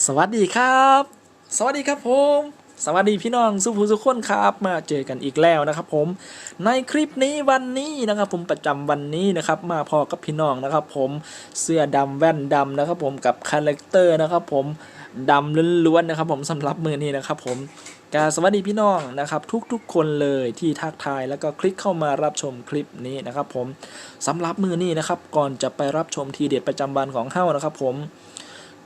สวัสดีครับ สวัสดีครับผม สวัสดีพี่น้องสุภูสุขคนครับ มาเจอกันอีกแล้วนะครับผม ในคลิปนี้วันนี้นะครับ ผมประจำวันนี้นะครับ มาพอกับพี่น้องนะครับ ผมเสื้อดำแว่นดำนะครับ ผมกับคาแรคเตอร์นะครับผมดำล้วนๆนะครับ ผมสำหรับมือนี้นะครับ ผมกาบสวัสดีพี่น้องนะครับ ทุกๆคนเลยที่ทักทายแล้วก็คลิกเข้ามารับชมคลิปนี้นะครับ ผมสำหรับมือนี้นะครับ ก่อนจะไปรับชมทีเด็ดประจำวันของเฮ้านะครับ ผม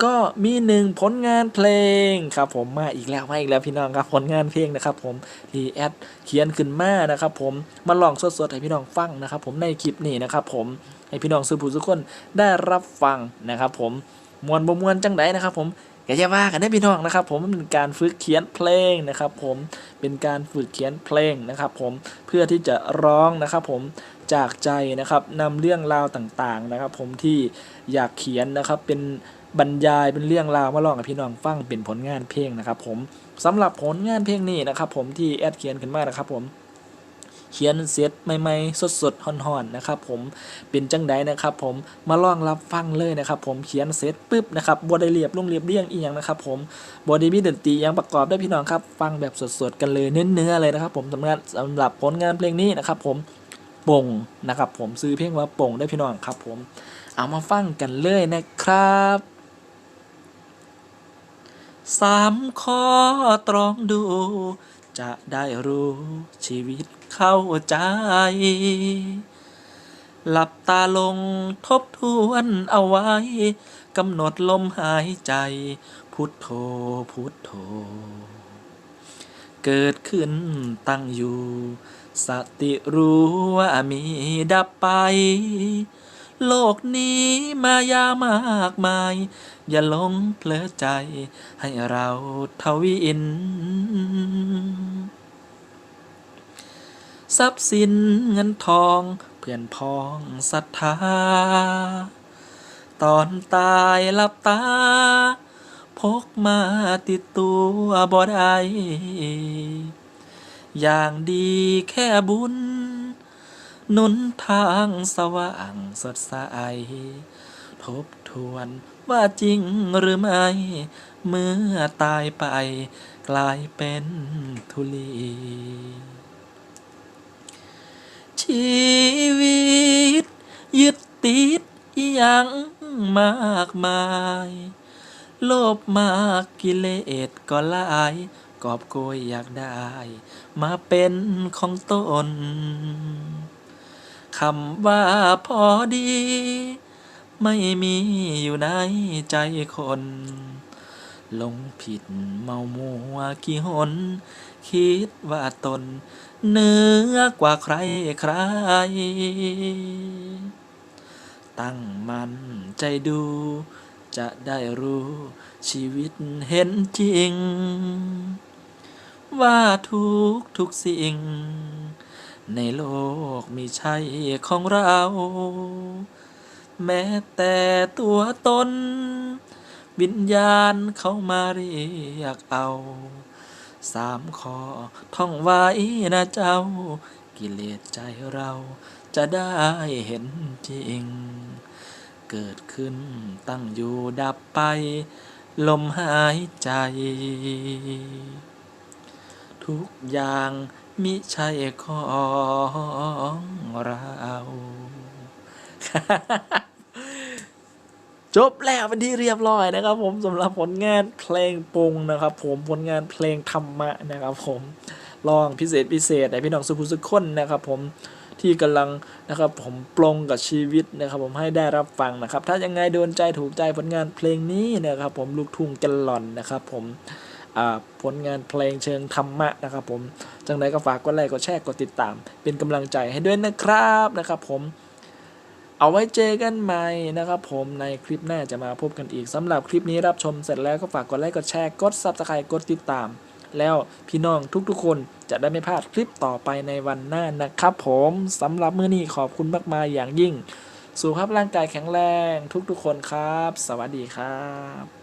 ก็มีหนึ่งผลงานเพลงครับผมมาอีกแล้วมาอีกแล้วพี่น้องครับผลงานเพลงนะครับผมที่แอดเขียนขึ้นมานะครับผมมาลองสดๆให้พี่น้องฟังนะครับผมในคลิปนี้นะครับผมให้พี่น้องซื้อผู้ทุกคนได้รับฟังนะครับผมมวนบ่มวนจังไดนะครับผมอย่าจะว่ากันได้พี่น้องนะครับ ผมมันเป็นการฝึกเขียนเพลงนะครับ ผมเป็นการฝึกเขียนเพลงนะครับ ผมเพื่อที่จะร้องนะครับ ผมจากใจนะครับนำเรื่องราวต่างๆนะครับ ผมที่อยากเขียนนะครับเป็น บรรยายเป็นเรื่องราวมาลองกับพี่น้องฟังเป็นผลงานเพลงนะครับ ผมสำหรับผลงานเพลงนี้นะครับ ผมที่แอดเขียนขึ้นมานะครับ ผมเขียนเสร็จใหม่ๆ สดๆห่อนๆนะครับผมเป็นจังไดนะครับ ผมมาลองรับฟังเลยนะครับ ผมเขียนเสร็จปุ๊บนะครับบได้เรียบลงเรียบเรียงอีกอย่างนะครับ ผมบได้มีดนตรีอยังประกอบได้พี่น้องครับ ฟังแบบสดๆกันเลยเนื้อๆเลยนะครับ ผมสำหรับสำหรับผลงานเพลงนี้นะครับ ผมป่งนะครับ ผมซื้อเพลงว่าป่งได้พี่น้องครับ ผมเอามาฟังกันเลยนะครับ สามข้อตรองดู จะได้รู้ชีวิตเข้าใจ หลับตาลงทบทวนเอาไว้ กำหนดลมหายใจ พุทโธพุทโธ เกิดขึ้นตั้งอยู่ สติรู้ว่ามีดับไป โลกนี้มายามากมาย อย่าหลงเพลอใจให้เราทวิน ทรัพย์สินเงินทองเพื่อนพ้องศรัทธา ตอนตายหลับตา พกมาติดตัวบ่ได้อย่างดีแค่บุญ หนุนทางสว่างสดใส ทบทวนว่าจริงหรือไม่ เมื่อตายไป กลายเป็นทุลี ชีวิต ยึดติดอหยังมากมาย โลภมากกิเลสก็หลายกอบโกยอยากได้ มาเป็นของตน คำว่าพอดี ไม่มีอยู่ในใจคน ลงผิดเมามัวกี่หน คิดว่าตนเหนือกว่าใครใคร ตั้งมันใจดู จะได้รู้ชีวิตเห็นจริง ว่าทุกทุกสิ่ง ในโลกมีใช่ของเรา แม้แต่ตัวตน วิญญาณเขามาเรียกเอา สามขอท่องไว้นะเจ้า กิเลสใจเราจะได้เห็นจริง เกิดขึ้นตั้งอยู่ดับไป ลมหายใจ ทุกอย่าง มิใช่ของเรา จบแล้วเป็นที่เรียบร้อยนะครับผมสำหรับผลงานเพลงปรุงนะครับ ผมผลงานเพลงธรรมะนะครับ ผมลองพิเศษพิเศษให้พี่น้องสุภุสุขคนนะครับ ผมที่กำลังนะครับผมปลงกับชีวิตนะครับ ผมให้ได้รับฟังนะครับ ถ้ายังไงโดนใจถูกใจผลงานเพลงนี้นะครับ ผมลูกทุ่งกันหล่อนนะครับ ผม ผลงานเพลงเชิงธรรมะนะครับผม จังไรก็ฝากกดไลค์กดแชร์กดติดตาม เป็นกำลังใจให้ด้วยนะครับนะครับผม เอาไว้เจอกันใหม่นะครับผมในคลิปหน้าจะมาพบกันอีกสำหรับคลิปนี้รับชมเสร็จแล้วก็ฝากกดไลค์กดแชร์กด Subscribe กดติดตาม แล้วพี่น้องทุกๆ คนจะได้ไม่พลาดคลิปต่อไปในวันหน้านะครับผมสำหรับมื้อนี้ขอบคุณมากมาอย่างยิ่งสุขภาพร่างกายแข็งแรงทุกๆคนครับ สวัสดีครับ